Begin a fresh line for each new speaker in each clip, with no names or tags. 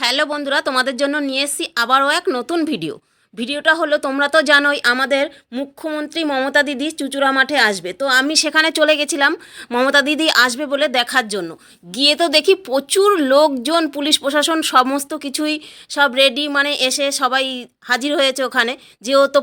Hello বন্ধুরা, তোমাদের জন্য নিয়ে এসেছি আবারও এক নতুন ভিডিও। ভিডিওটা হলো, তোমরা তো জানোই, আমাদের মুখ্যমন্ত্রী মমতা দিদি চুচুড়া মাঠে আসবে। তো আমি সেখানে চলে গেছিলাম, মমতা দিদি আসবে বলে দেখার জন্য। গিয়ে তো দেখি প্রচুর লোকজন, পুলিশ প্রশাসন সমস্ত কিছুই সব রেডি মানে এসে সবাই হাজির হয়েছে ওখানে, যেহেতু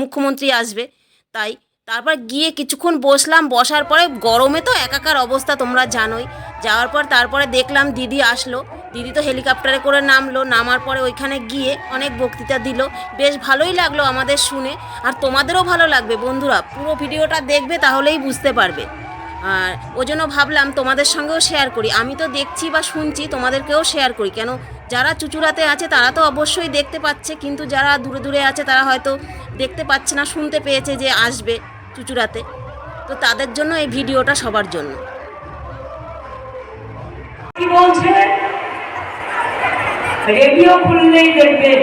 মুখ্যমন্ত্রী আসবে, তাই। তারপর গিয়ে কিছুক্ষণ বসলাম, বসার পরে গরমে তো একাকার অবস্থা তোমরা জানোই। যাওয়ার পর তারপরে দেখলাম দিদি আসলো। দিদি তো হেলিকপ্টারে করে নামলো, নামার পরে ওইখানে গিয়ে অনেক বক্তৃতা দিল। বেশ ভালোই লাগল আমাদের শুনে, আর তোমাদেরও ভালো লাগবে বন্ধুরা। পুরো ভিডিওটা দেখবে তাহলেই বুঝতে পারবে। আর ওই জন্য ভাবলাম তোমাদের সঙ্গেও শেয়ার করি। আমি তো দেখছি বা শুনছি, তোমাদেরকেও শেয়ার করি। কেন, যারা চুচুড়াতে আছে তারা তো অবশ্যই দেখতে পাচ্ছে, কিন্তু যারা দূরে দূরে আছে তারা হয়তো দেখতে পাচ্ছে না, শুনতে পেয়েছে যে আসবে চুচুড়াতে। তো তাদের জন্য এই ভিডিওটা সবার জন্য।
কি বলছে? রেডিও খুললেই দেখবেন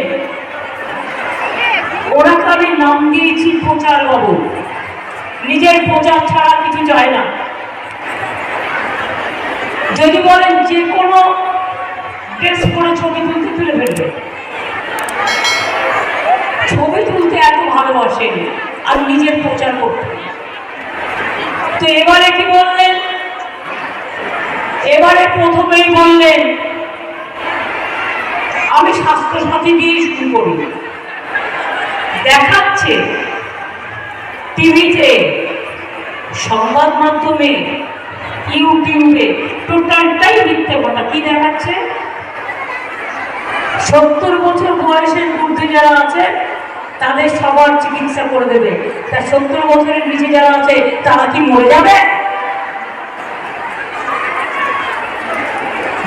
ওনাকে আমি নাম দিয়েছি প্রচার বাবু। নিজের প্রচার ছাড়া কিছু চায় না। যদি বলেন যে কোনো ড্রেস পরে ছবি তুলতে তুলে ফেলবে। ছবি তুলতে এত ভালোবাসেন আর নিজের প্রচার করতে। তো এবারে কি বললেন? এবারে প্রথমেই বললেন আমি স্বাস্থ্যসাথী দিয়ে শুরু করি দেখাচ্ছে টিভিতে, সংবাদ মাধ্যমে, ইউটিউবে, টোটালটাই মিথ্যে কথা। কি দেখাচ্ছে? সত্তর বছর বয়সের মধ্যে যারা আছে, তাদের সবার চিকিৎসা করে দেবে। তা সত্তর বছরের নিচে যারা আছে, তারা কি মরে যাবে?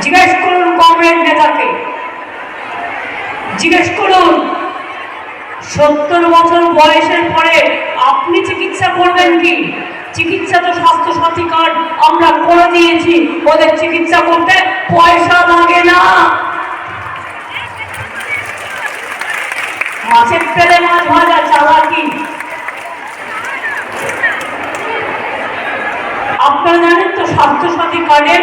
জিজ্ঞেস করুন কংগ্রেস নেতাকে। জিজ্ঞেস করুন, সত্তর বছর বয়সের পরে আপনি চিকিৎসা করবেন কি? চিকিৎসা তো স্বাস্থ্য সাথী কার্ড, আমরা করে দিয়েছি, ওদের চিকিৎসা করতে পয়সা লাগে না। মাছের তেলে মাছ ভাজা চালাকি আপনারা জানেন তো স্বাস্থ্য সাথী কার্ডের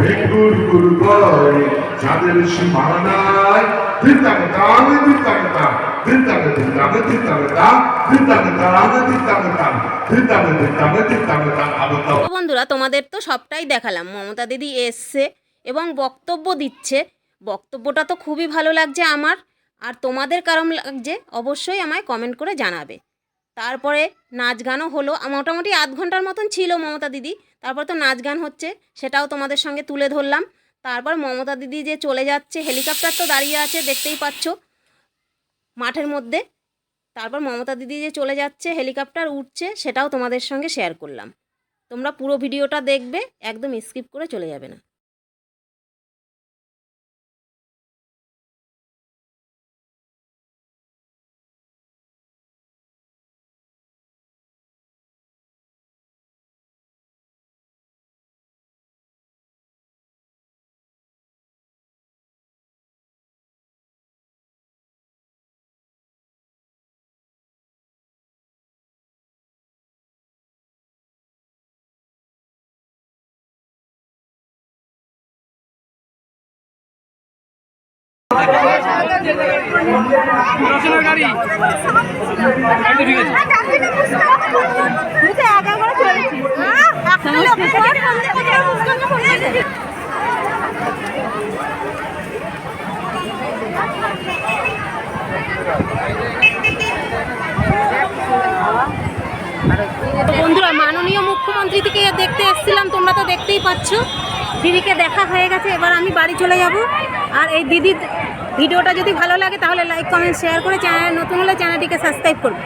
বেগুর গুর করে যাদের সীমানায় দিতাকে দান দিতাকে দান দিতাকে দিতাকে দিতাকে দান দিতাকে দান দিতাকে দান দিতাকে দিতাকে দিতাকে দান আবার
তো বন্ধুরা, তোমাদের তো সবটাই দেখালাম। মমতা দিদি এসছে এবং বক্তব্য দিচ্ছে। বক্তব্যটা তো খুবই ভালো লাগছে আমার। আর তোমাদের কারণ লাগছে, অবশ্যই আমায় কমেন্ট করে জানাবে। তারপরে নাচ গানও হলো মোটামুটি আধ ঘণ্টার মতন ছিল মমতা দিদি। তারপর তো নাচ গান হচ্ছে, সেটাও তোমাদের সঙ্গে তুলে ধরলাম। তারপর মমতা দিদি যে চলে যাচ্ছে, হেলিকপ্টার তো দাঁড়িয়ে আছে, দেখতেই পাচ্ছ মাঠের মধ্যে। তারপর মমতা দিদি যে চলে যাচ্ছে, হেলিকপ্টার উঠছে, সেটাও তোমাদের সঙ্গে শেয়ার করলাম। তোমরা পুরো ভিডিওটা দেখবে, একদম স্কিপ করে চলে যাবে না।
গাড়ি।
বন্ধুরা মাননীয় মুখ্যমন্ত্রী থেকে দেখতে এসেছিলাম তোমরা তো দেখতেই পাচ্ছ। দিদিকে দেখা হয়ে গেছে, এবার আমি বাড়ি চলে যাব। আর এই দিদির ভিডিওটা যদি ভালো লাগে, তাহলে লাইক কমেন্ট শেয়ার করে চ্যানেল নতুন হলে চ্যানেলটিকে সাবস্ক্রাইব করবে।